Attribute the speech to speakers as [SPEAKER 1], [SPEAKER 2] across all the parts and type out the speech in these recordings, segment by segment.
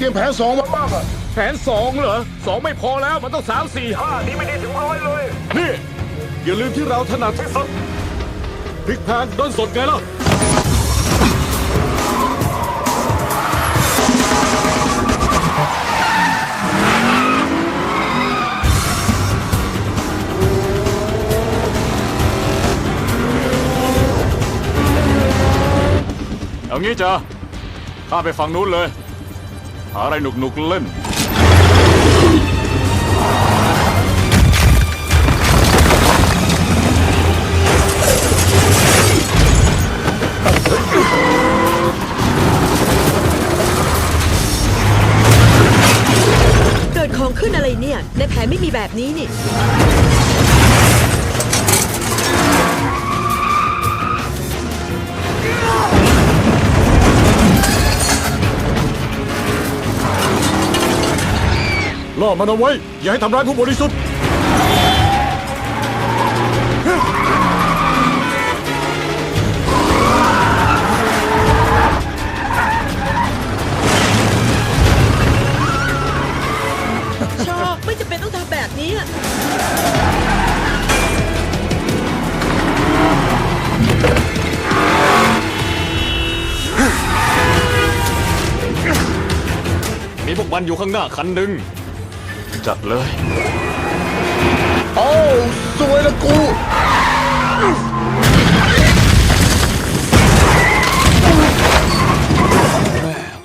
[SPEAKER 1] เตรียมแผนสองมาบ้างอะ
[SPEAKER 2] แผนสองเหรอสองไม่พอแล้วมันต้องสามสี่ห้า
[SPEAKER 3] นี่ไม่ได้ถึงร้อยเลย
[SPEAKER 2] นี่ อย่าลืมที่เราถนัดที่สุดพลิกแพลงด้นสดไงล่ะเอางี้จ้ะข้าไปฝั่งนู้นเลย หาอะไรหนุกๆเล่น
[SPEAKER 4] เกิดของขึ้นอะไรเนี่ย ในแผนไม่มีแบบนี้นี่
[SPEAKER 2] ล่อมันเอาไว้ อย่าให้ทำร้ายผู้บริสุทธิ์
[SPEAKER 4] ชอบไม่จำเป็นต้องทำแบบนี้อะ
[SPEAKER 2] มีพวกมันอยู่ข้างหน้าคันหนึ่ง จัดเลย
[SPEAKER 1] โอ้าสวยละกู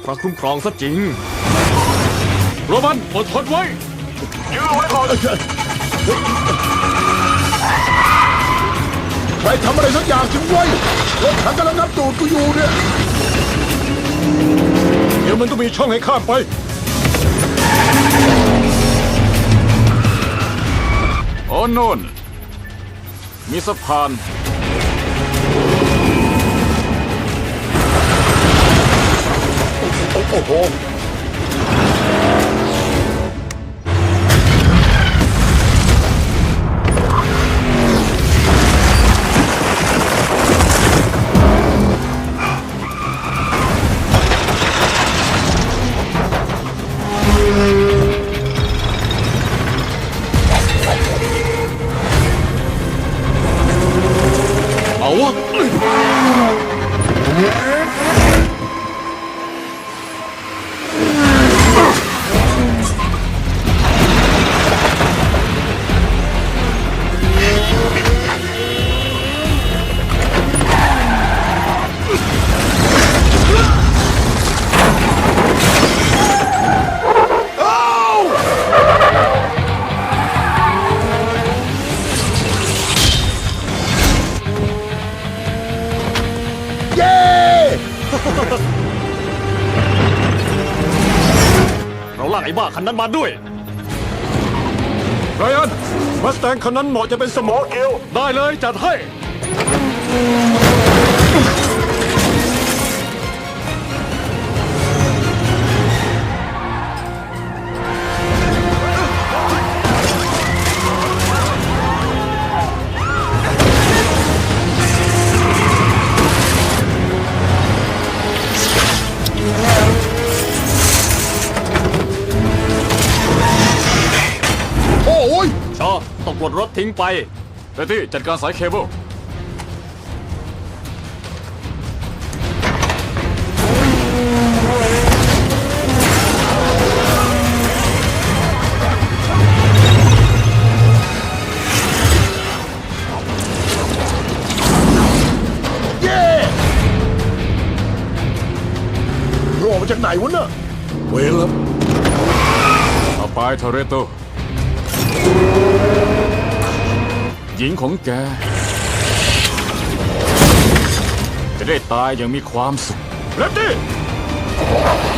[SPEAKER 2] พระคุ้มครองซะจริง โรมันอดทนไว้
[SPEAKER 3] ยื้อไว้ก่อน
[SPEAKER 1] ใครทำอะไรสักอย่างถึงไว้รถถังกำลังนับตูดกูอยู่เนี่ย
[SPEAKER 2] เดี๋ยวมันต้องมีช่องให้ข้ามไป โอ้โน่น มีสะพาน
[SPEAKER 1] โอ้โห
[SPEAKER 2] เอ
[SPEAKER 1] เรา
[SPEAKER 2] ลากไอ้บ้าคันนั้นมาด้วย ไรอันมัสแตงคันนั้นเหมาะจะเป็นสมอเกลได้เลยจัดให้
[SPEAKER 1] อ
[SPEAKER 2] ต้องปลดรถทิ้งไปเบตตี้จัดการสายเคเบิล
[SPEAKER 1] เย้โผล่มาจากไหนวะเนี่ยเวลา
[SPEAKER 2] เอาไปเทเรโต หญิงของแก จะได้ตายอย่างมีความสุขเรดดี้